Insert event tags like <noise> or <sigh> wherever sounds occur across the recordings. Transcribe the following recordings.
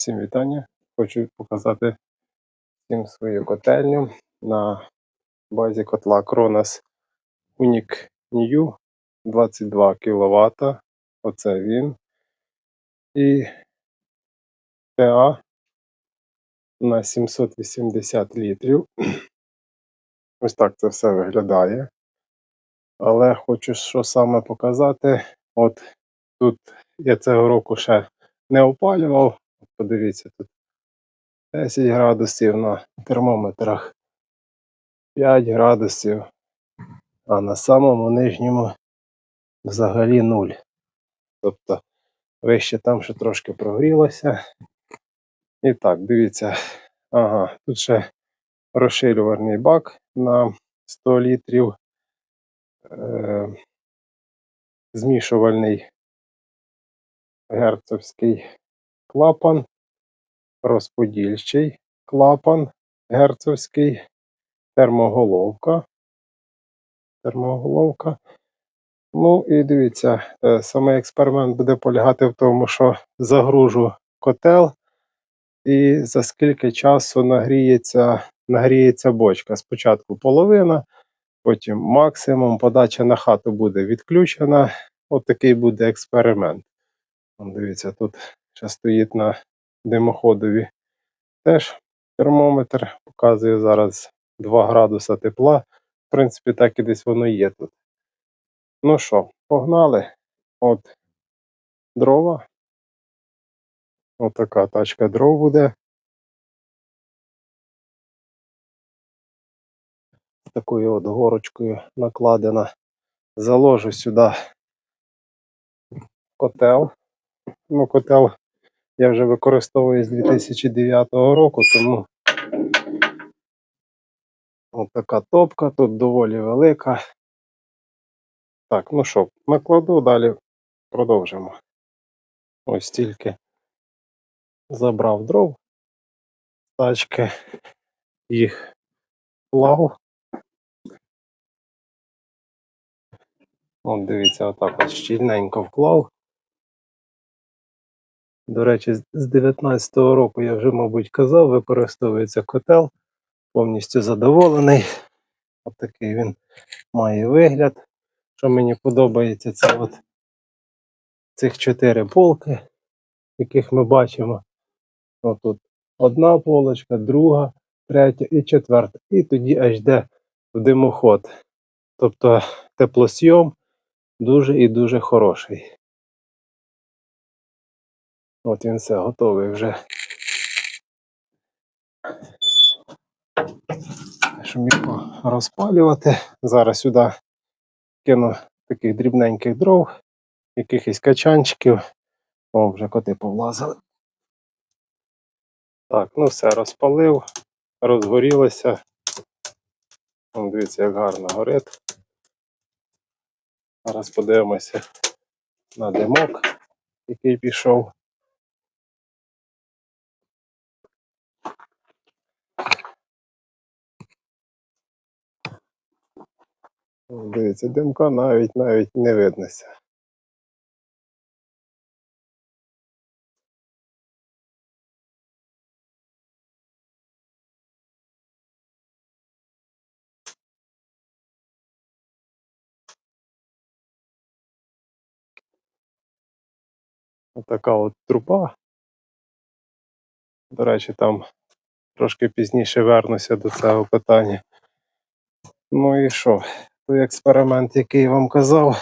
Всім вітання. Хочу показати всім свою котельню на базі котла Кронос Unique New 22 кВт. Оце він. І ТА на 780 літрів. <clears throat> Ось так це все виглядає. Але хочу що саме показати. От тут я цього року ще не опалював. Подивіться, тут 10 градусів на термометрах, 5 градусів, а на самому нижньому взагалі 0. Тобто вище там ще трошки прогрілося. І так, дивіться, ага, тут ще розширювальний бак на 100 літрів. Е, змішувальний герцогський клапан, розподільчий клапан герцогський, термоголовка. Термоголовка. Ну і дивіться, е, саме експеримент буде полягати в тому, що загружу котел і за скільки часу нагріється, нагріється бочка. Спочатку половина, потім максимум, подача на хату буде відключена. От такий буде експеримент. Дивіться, тут ще стоїть на димоходові теж термометр, показує зараз 2 градуса тепла. В принципі, так і десь воно є тут. Ну що, погнали. От дрова. От тачка дров буде. Такою от горочкою накладена. Заложу сюди котел. Ну, котел я вже використовую з 2009 року, тому от така топка тут доволі велика. Так, ну що, накладу, далі продовжимо. Ось стільки забрав дров, тачки, їх плав. От дивіться, отак от щільненько вклав. До речі, з- з 19-го року я вже, мабуть, казав, використовується котел. Повністю задоволений. От такий він має вигляд. Що мені подобається, це от цих чотири полки, яких ми бачимо. Отут одна полочка, друга, третя і четверта. І тоді аж йде в димоход. Тобто теплосйом дуже і дуже хороший. От він все готовий вже. Щоб його розпалювати. Зараз сюди кину таких дрібненьких дров, якихось качанчиків. О, вже коти повлазили. Так, ну все, розпалив, розгорілося. Дивіться, як гарно горить. Зараз подивимося на димок, який пішов. Дивіться, димка навіть навіть не виднося. Отака от труба. До речі, там трошки пізніше вернуся до цього питання. Ну і що? Той експеримент, який я вам казав,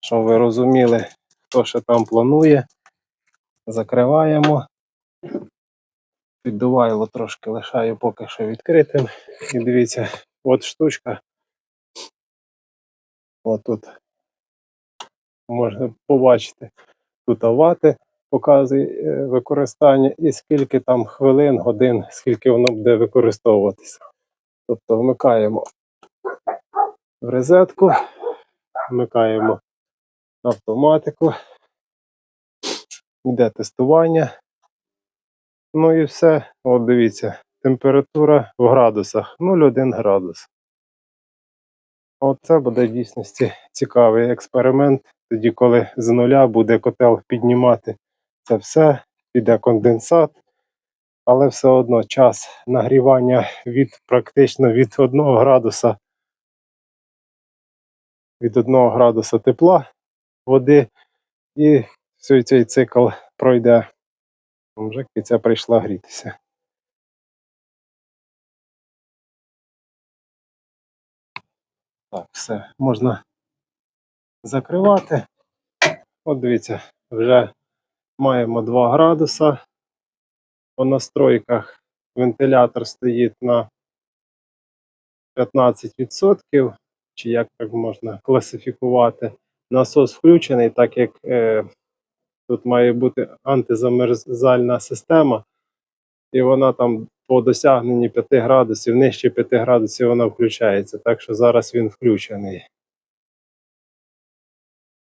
щоб ви розуміли, хто ще там планує. Закриваємо. Піддувайло трошки лишаю поки що відкритим. І дивіться, от штучка. От тут можна побачити. Тут вати показує е, використання і скільки там хвилин, годин, скільки воно буде використовуватися. Тобто вмикаємо в розетку, вмикаємо автоматику, йде тестування. Ну і все. От дивіться, температура в градусах 0,1 градус. Оце буде в дійсності цікавий експеримент. Тоді, коли з нуля буде котел піднімати це все, піде конденсат, але все одно час нагрівання від практично від 1 градуса від 1 градуса тепла води, і цей, цей цикл пройде. Вже киця прийшла грітися. Так, все, можна закривати. От дивіться, вже маємо 2 градуса. По настройках вентилятор стоїть на 15%, чи як так можна класифікувати. Насос включений, так як е, тут має бути антизамерзальна система, і вона там по досягненні 5 градусів, нижче 5 градусів вона включається. Так що зараз він включений.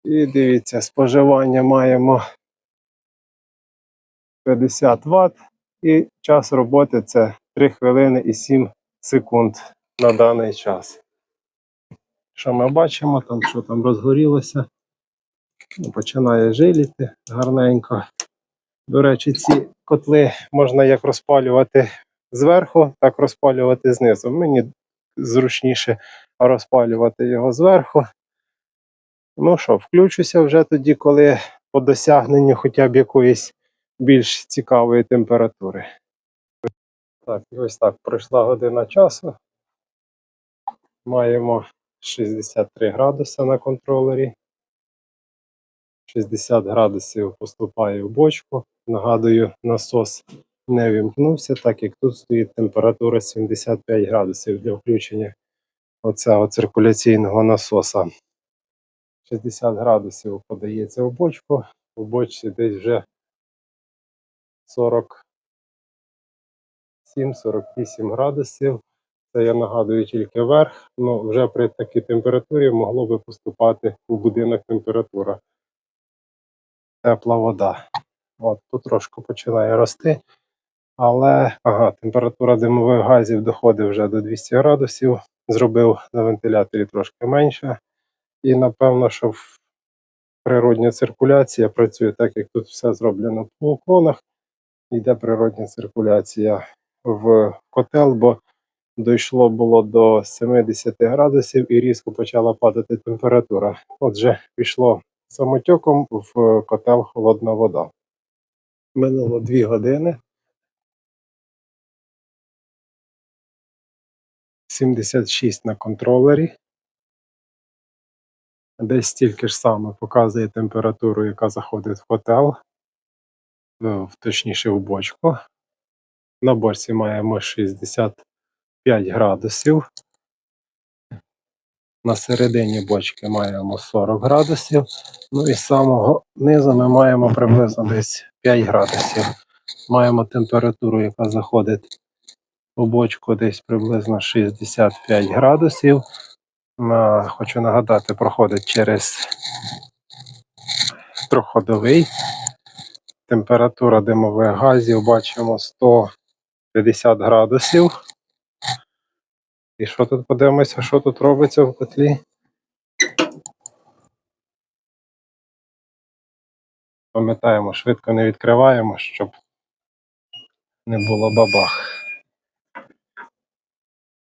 І дивіться, споживання маємо 50 Вт, і час роботи це 3 хвилини і 7 секунд на даний час. Що ми бачимо, там що там розгорілося. Ну, Починає жиліти гарненько. До речі, ці котли можна як розпалювати зверху, так розпалювати знизу. Мені зручніше розпалювати його зверху. Ну що, включуся вже тоді, коли по досягненню хоча б якоїсь більш цікавої температури. Так, ось так пройшла година часу. Маємо 63 градуси на контролері. 60 градусів поступає в бочку. Нагадую, насос не вімкнувся, так як тут стоїть температура 75 градусів для включення оцього циркуляційного насоса. 60 градусів подається в бочку, в бочці десь вже 47-48 градусів. Це я нагадую тільки верх. Ну вже при такій температурі могло би поступати у будинок температура. Тепла вода. От тут трошки починає рости. Але ага, температура димових газів доходить вже до 200 градусів. Зробив на вентиляторі трошки менше. І напевно, що природня циркуляція працює так, як тут все зроблено по уклонах. Йде природня циркуляція в котел, бо дійшло було до 70 градусів і різко почала падати температура. Отже, пішло самотьоком в котел холодна вода. Минуло 2 години. 76 на контролері. Десь стільки ж саме показує температуру, яка заходить в котел, точніше в бочку. На бочці маємо 65 градусів. На середині бочки маємо 40 градусів. Ну і з самого низу ми маємо приблизно десь 5 градусів. Маємо температуру, яка заходить у бочку десь приблизно 65 градусів. Хочу нагадати, проходить через трьохходовий. Температура димових газів бачимо 150 градусів. І що тут подивимося, що тут робиться в котлі? Пам'ятаємо, швидко не відкриваємо, щоб не було бабах.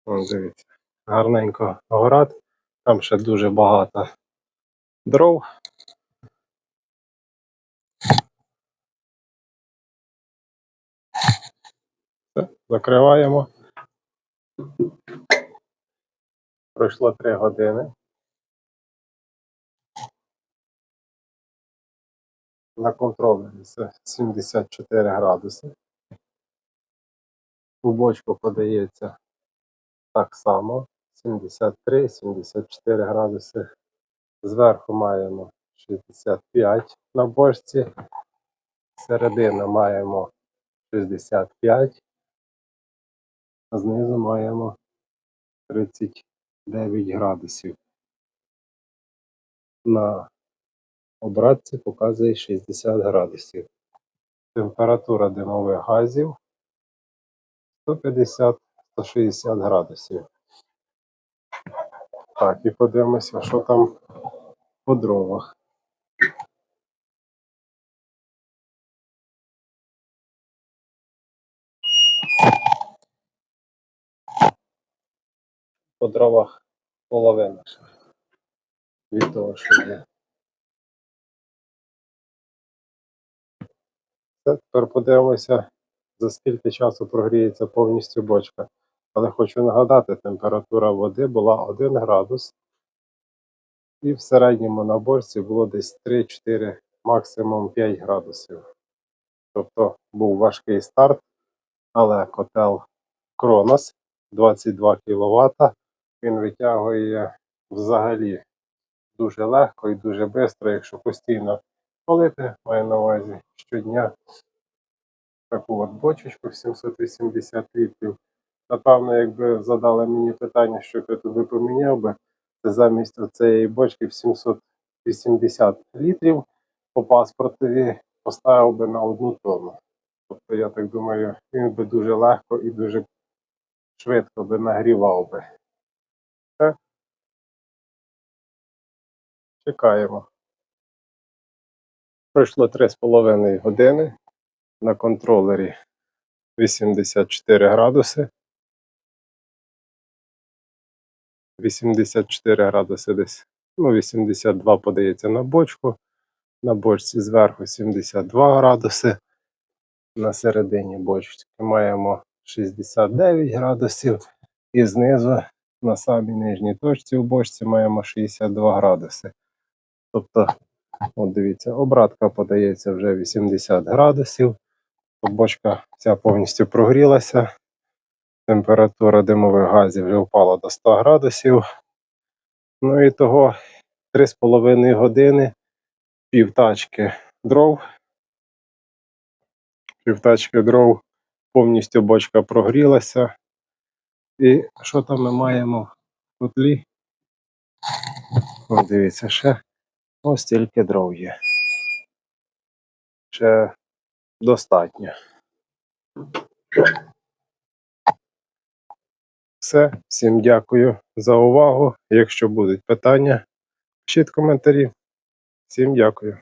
Вон, дивіться, гарненько горать. Там ще дуже багато дров. Закриваємо. Пройшло 3 години. На контролері це 74 градуси. У бочку подається так само 73-74 градуси. Зверху маємо 65 на бочці. Середина маємо 65. А знизу маємо 39 градусів. На обратці показує 60 градусів. Температура димових газів 150-160 градусів. Так, і подивимося, що там по дровах. По дровах половина від того, що є. Тепер подивимося, за скільки часу прогріється повністю бочка. Але хочу нагадати, температура води була 1 градус. І в середньому на бочці було десь 3-4, максимум 5 градусів. Тобто був важкий старт, але котел Кронос 22 кВт. Він витягує взагалі дуже легко і дуже швидко, якщо постійно палити, маю на увазі щодня таку от бочечку 780 літрів. Напевно, якби задали мені питання, що я туди поміняв би, це замість цієї бочки в 780 літрів по паспортові поставив би на одну тонну. Тобто, я так думаю, він би дуже легко і дуже швидко би нагрівав би. Чекаємо. Пройшло 3,5 години. На контролері 84 градуси. 84 градуси десь. Ну, 82 подається на бочку. На бочці зверху 72 градуси. На середині бочки маємо 69 градусів. І знизу на самій нижній точці у бочці маємо 62 градуси. Тобто, от дивіться, обратка подається вже 80 градусів. Бочка вся повністю прогрілася. Температура димових газів вже впала до 100 градусів. Ну і того 3,5 години півтачки дров. Півтачки дров, повністю бочка прогрілася. І що там ми маємо в котлі? О, дивіться, ще ось стільки дров є. Ще достатньо. Все, всім дякую за увагу. Якщо будуть питання, пишіть коментарі. Всім дякую.